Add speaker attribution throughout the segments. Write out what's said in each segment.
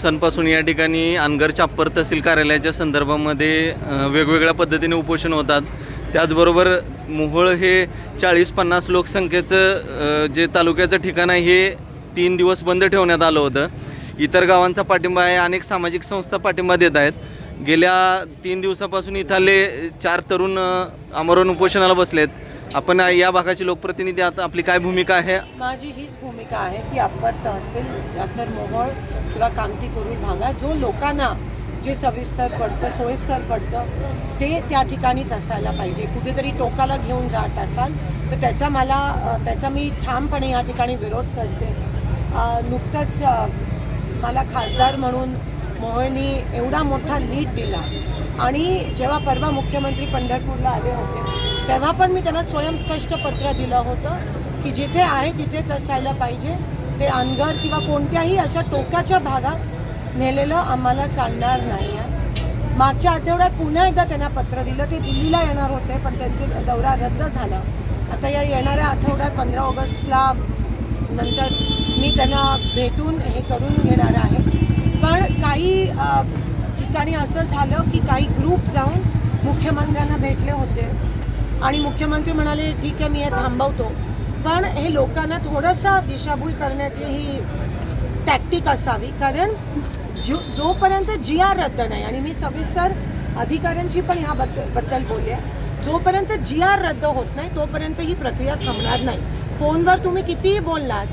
Speaker 1: सणपासून या ठिकाणी अनगर चाप्पर तहसील कार्यालयाच्या संदर्भामध्ये वेगवेगळ्या पद्धतीने उपोषण होतात. त्याचबरोबर मोहोळ हे चाळीस पन्नास लोकसंख्येचं जे तालुक्याचं ठिकाण आहे हे तीन दिवस बंद ठेवण्यात आलं होतं. इतर गावांचा पाठिंबा आहे अनेक सामाजिक संस्था पाठिंबा देत आहेत. गेल्या तीन दिवसापासून इथले चार तरुण आमरण उपोषणाला बसलेत. आपण या भागाचे लोकप्रतिनिधी आता आपली काय भूमिका आहे?
Speaker 2: माझी हीच भूमिका आहे की अप्पर तहसील तर मोहोळ किंवा कामती करून भागात जो लोकांना जे सविस्तर पडतं सोयीस्कर पडतं ते त्या ठिकाणीच असायला पाहिजे. कुठेतरी टोकाला घेऊन जात असाल तर त्याचा मला त्याचा मी ठामपणे या ठिकाणी विरोध करते. नुकतंच मला खासदार म्हणून मोहननी एवढा मोठा लीड दिला. आणि जेव्हा परवा मुख्यमंत्री पंढरपूरला आले होते तेव्हा पण मी त्यांना स्वयंस्पष्ट पत्र दिलं होतं की जिथे आहे तिथेच असायला पाहिजे. ते अनगर किंवा कोणत्याही अशा टोकाच्या भागात नेलेलं आम्हाला चालणार नाही आहे. मागच्या आठवड्यात पुन्हा एकदा त्यांना पत्र दिलं. ते दिल्लीला येणार होते पण त्यांचे दौरा रद्द झाला. आता या येणाऱ्या आठवड्यात पंधरा ऑगस्टला नंतर मी त्यांना भेटून हे करून घेणार आहे. पण काही ठिकाणी असं झालं की काही ग्रुप जाऊन मुख्यमंत्र्यांना भेटले होते. आणि मुख्यमंत्री म्हणाले ठीक आहे मी हे थांबवतो. पण हे लोकांना थोडंसं दिशाभूल करण्याची ही टॅक्टिक असावी. कारण जो जोपर्यंत जी आर रद्द नाही आणि मी सविस्तर अधिकाऱ्यांची पण ह्याबद्दल बद्दल बोलले जोपर्यंत जी आर रद्द होत नाही तोपर्यंत ही प्रक्रिया थांबणार नाही. फोनवर तुम्ही कितीही बोललात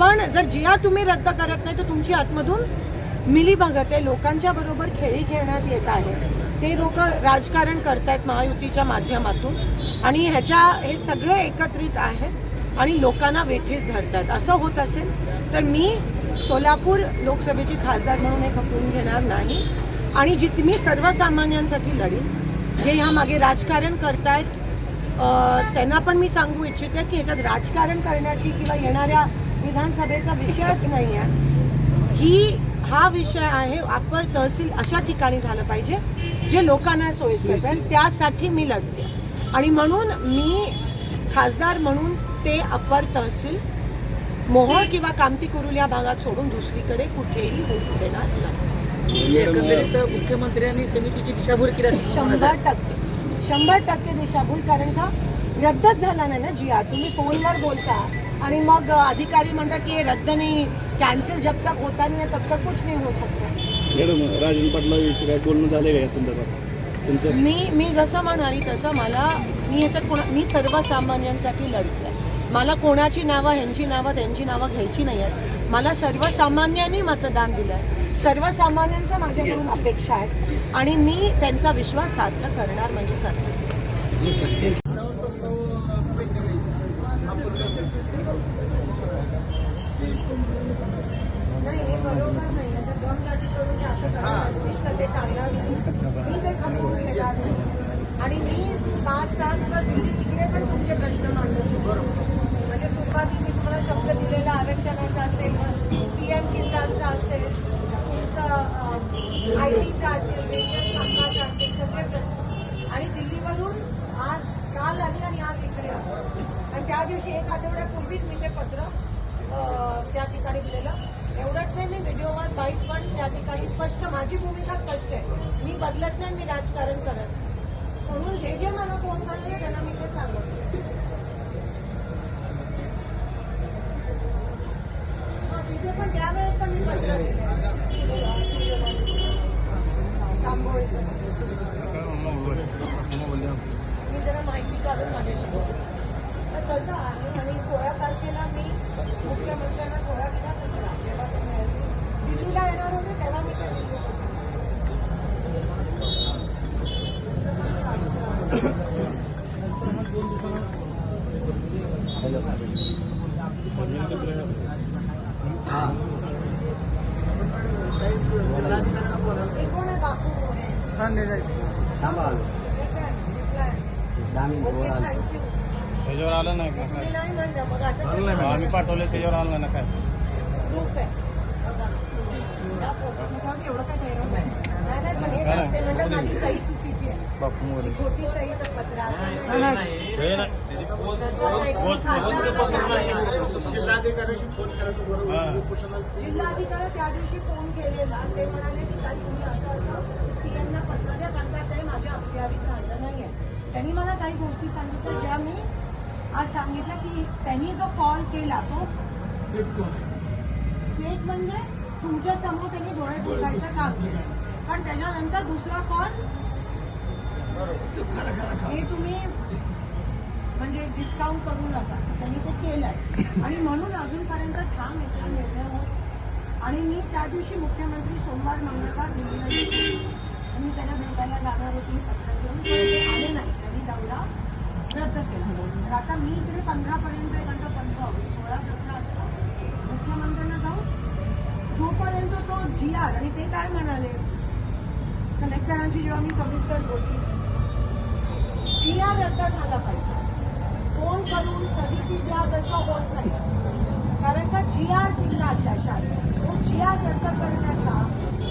Speaker 2: पण जर जी आर तुम्ही रद्द करत नाही तर तुमची आतमधून मिली भगत आहे. लोकांच्या बरोबर खेळी खेळण्यात येत आहे. ते लोक राजकारण करतायत महायुतीच्या माध्यमातून आणि ह्याच्या हे सगळं एकत्रित आहे आणि लोकांना वेठीस धरतात. असं होत असेल तर मी सोलापूर लोकसभेची खासदार म्हणून हे खपवून घेणार नाही. आणि जित मी सर्वसामान्यांसाठी लढीन जे ह्या मागे राजकारण करतायत त्यांना पण मी सांगू इच्छिते की ह्याच्यात राजकारण करण्याची किंवा येणाऱ्या विधानसभेचा विषयच नाही आहे. ही हा विषय आहे अकबर तहसील अशा ठिकाणी झालं पाहिजे जे लोकांना सोयीस्कर आहे त्यासाठी मी लढते. आणि म्हणून मी खासदार म्हणून ते अप्पर तहसील मोहोळ किंवा कामती कुरुल या भागात सोडून दुसरीकडे कुठेही होऊ देणार नाही.
Speaker 3: म्हणजे एकंदरीत मुख्यमंत्र्यांनी समितीची दिशाभूल केली
Speaker 2: शंभर टक्के. शंभर टक्के दिशाभूल कारण का? रद्दच झाला नाही ना जी आर तुम्ही फोनवर बोलता आणि मग अधिकारी म्हणतात की हे रद्द नाही कॅन्सल जब तक होता नहीं तब तक कुछ नहीं हो सकता
Speaker 4: मॅडम राजन पाटलाविषयी काय बोलणं झालं का या संदर्भात? तुमचं?
Speaker 2: मी मी जसं म्हणाली तसं मला मी ह्याच्यात कोणा मी सर्वसामान्यांसाठी लढते मला कोणाची नावं ह्यांची नावं त्यांची नावं घ्यायची नाही आहेत. मला सर्वसामान्यांनी मतदान दिलं आहे सर्वसामान्यांचा माझ्याकडून अपेक्षा आहे आणि मी त्यांचा विश्वास सार्थ करणार म्हणजे करते. नाही हे बरोबर नाही. याचा दमदाटी करून असं चालणार नाही मी ते खपवून घेणार नाही आणि मी पाच सहा दिवस दिल्ली तिकडे पण तुमचे प्रश्न मांडतो म्हणजे सुरुवाती मी तुम्हाला शब्द दिलेला आरक्षणाचा असेल पी एम किसानचा असेल तुमचं आय टीचा असेल रेशन कामाचा असेल सगळे प्रश्न आणि दिल्लीमधून आज काल आली आणि आज इकडे आली आणि त्या दिवशी एक आठवड्यापूर्वीच मी ते पत्र अ, त्या ठिकाणी दिलेलं एवढंच नाही मी व्हिडिओवर बाईट पण त्या ठिकाणी स्पष्ट माझी भूमिका स्पष्ट आहे. मी बदलत नाही मी राजकारण करत म्हणून जे जे मला फोन करते त्यांना मी ते सांगत हा, तिथे पण त्यावेळेस पण मी पत्र तांबोळीचं. मी जरा माहिती काढून माझ्याशी तर तसं आहे आणि सोळा तारखेला मी मुख्यमंत्र्यांना सोळा किंवा सतरा जेव्हा ते दिल्लीला येणार होते तेव्हा मी त्या दिल्लीला होते. हे कोण आहे बापू
Speaker 3: थांबा आलो.
Speaker 2: ठीक आहे, घेतलाय.
Speaker 3: दहा मिनिटं
Speaker 2: ओके,
Speaker 3: वर आलो.
Speaker 2: थँक्यू.
Speaker 4: त्याच्यावर आलं नाही का
Speaker 2: तुम्ही नाही म्हणता मग असं
Speaker 4: आम्ही पाठवले त्याच्यावर आलं ना काय
Speaker 2: प्रूफ आहे चुकी चुकीची आहे ती खोटी सहीचं पत्र असं जिल्हाधिकारी त्या दिवशी फोन केलेला ते म्हणाले की ताई तुम्ही असं असं सीएमना पत्र द्या कारण का ते माझ्या अखत्यारीत राहिलं नाहीये त्यांनी मला काही गोष्टी सांगितल्या ज्या मी आज सांगितलं की त्यांनी जो कॉल केला तो फेक म्हणजे? तुमच्यासमोर त्यांनी डोळे पुसायचं काम केलं पण त्याच्यानंतर दुसरा कॉल हे तुम्ही म्हणजे डिस्काउंट करू नका. त्यांनी तो केलाय. आणि म्हणून अजूनपर्यंत ठाम याचा निर्णय होत आणि मी त्या दिवशी मुख्यमंत्री सोमवार मंगळवार मी त्यांना भेटायला जाणार होती पत्र घेऊन. आले नाही. त्यांनी दौरा रद्द केला. तर आता मी इकडे पंधरा पर्यंत आहे, कारण का पंधरा सोळा सतरा अठरा मुख्यमंत्र्यांना जाऊ जोपर्यंत तो जी आर आणि ते काय म्हणाले? कलेक्टरांची जेव्हा मी सविस्तर बोलली जी आर रद्द झाला पाहिजे. फोन करून स्थगिती द्या तसं होत नाही. कारण का जी आर दिला आपल्या शासनाने तो जी आर रद्द करण्याचा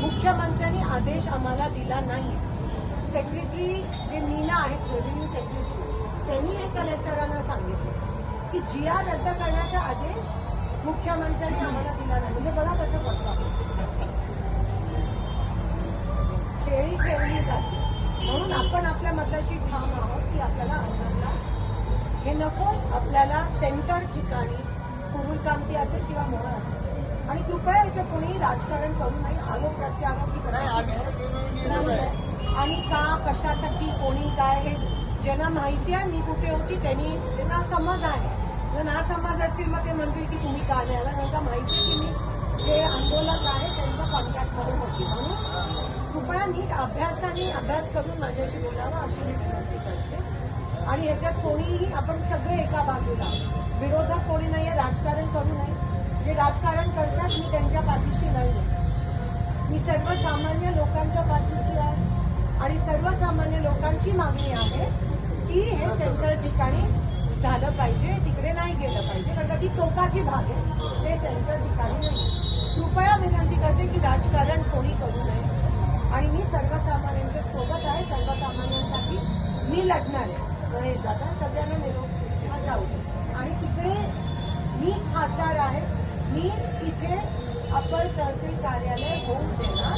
Speaker 2: मुख्यमंत्र्यांनी आदेश आम्हाला दिला नाही. सेक्रेटरी जे मीना आहेत रेव्हेन्यू सेक्रेटरी त्यांनी हे कलेक्टरांना सांगितलं की जी आर रद्द करण्याचा आदेश मुख्यमंत्र्यांनी आम्हाला दिला नाही. म्हणजे बघा कसं बसला. खेळी खेळली जाते. म्हणून आपण आपल्या मताशी ठाम आहोत की आपल्याला अंधारला हे नको आपल्याला सेंटर ठिकाणी कुरुल कांती असेल किंवा मोहळ असेल. आणि कृपया याच्या कोणीही राजकारण करू नये. आरोप प्रत्यारोप नाहीये. आणि का कशासाठी कोणी काय हे ज्यांना माहिती आहे मी कुठे होती त्यांनी त्यांना समज आहे. जर ना समज असतील मग ते म्हणतील की तुम्ही का नाही आला? कारण का माहिती आहे की मी जे आंदोलक आहे त्यांच्या कॉन्टॅक्टमध्ये होती. म्हणून कृपया नीट अभ्यासाने अभ्यास करून माझ्याशी बोलावा अशी मी विनंती करते. आणि याच्यात कोणीही आपण सगळे एका बाजूला. विरोधक कोणी नाही राजकारण करू नये. जे राजकारण करतात मी त्यांच्या पाठीशी नाही मी सर्वसामान्य लोकांच्या पाठीशी आहे. आणि सर्वसामान्य लोकांची मागणी आहे की हे सेंट्रल ठिकाणी झालं पाहिजे तिकडे नाही गेलं पाहिजे कारण का ती टोकाची भाग आहे. ते सेंट्रल ठिकाणी नाही. कृपया विनंती करते की राजकारण कोणी करू नये. आणि मी सर्वसामान्यांच्या सोबत आहे सर्वसामान्यांसाठी मी लढणार. आहे गणेश दादा सगळ्यांना निरोप हा जाऊ आणि तिकडे मी खासदार आहे. मी तिथे अपर तहसील कार्यालय होऊन देणार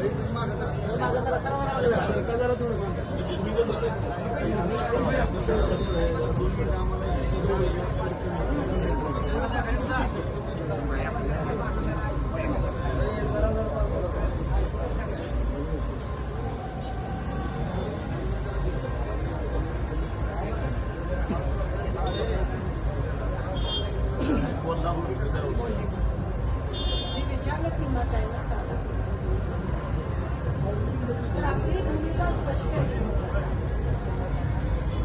Speaker 2: आम्हाला करत होता मी प्रवासात मी विचारलं सीमात आहे ना दादा तर आपली भूमिका स्पष्ट आहे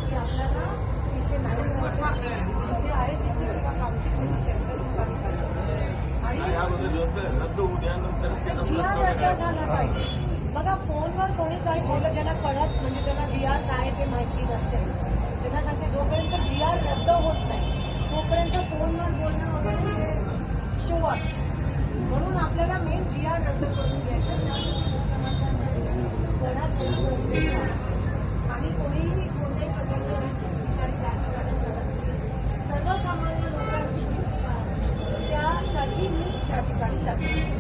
Speaker 2: की आपल्याला तिथे नाही जायचं. जिथे आहे तिथे एका कामगिरी सेंटर ठिकाणी करायचं. आणि जी आर रद्द झाला पाहिजे. बघा फोनवर कोणी काही बोललं ज्यांना कळत म्हणजे त्यांना जी आर काय ते माहिती नसेल. त्यांना सांगते जोपर्यंत जी आर रद्द होत नाही तोपर्यंत फोनवर बोलणं वगैरे शो असतो म्हणून आपल्याला मेन जी आर रद्द करून घ्यायचं आणि कोणीही कोणत्याही प्रकारचं सर्वसामान्य लोकांची जी इच्छा त्यासाठी मी त्या ठिकाणी लागते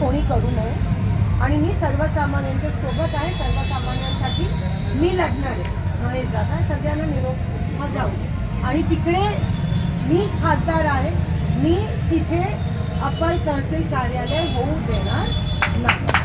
Speaker 2: कोणी करू नये. आणि मी सर्वसामान्यांच्या सोबत आहे. सर्वसामान्यांसाठी मी लढणार. आहे गणेश दादा सगळ्यांना निरोप हा जाऊ आणि तिकडे मी खासदार आहे. मी तिथे अपर तहसील कार्यालय होऊ देणार नाही.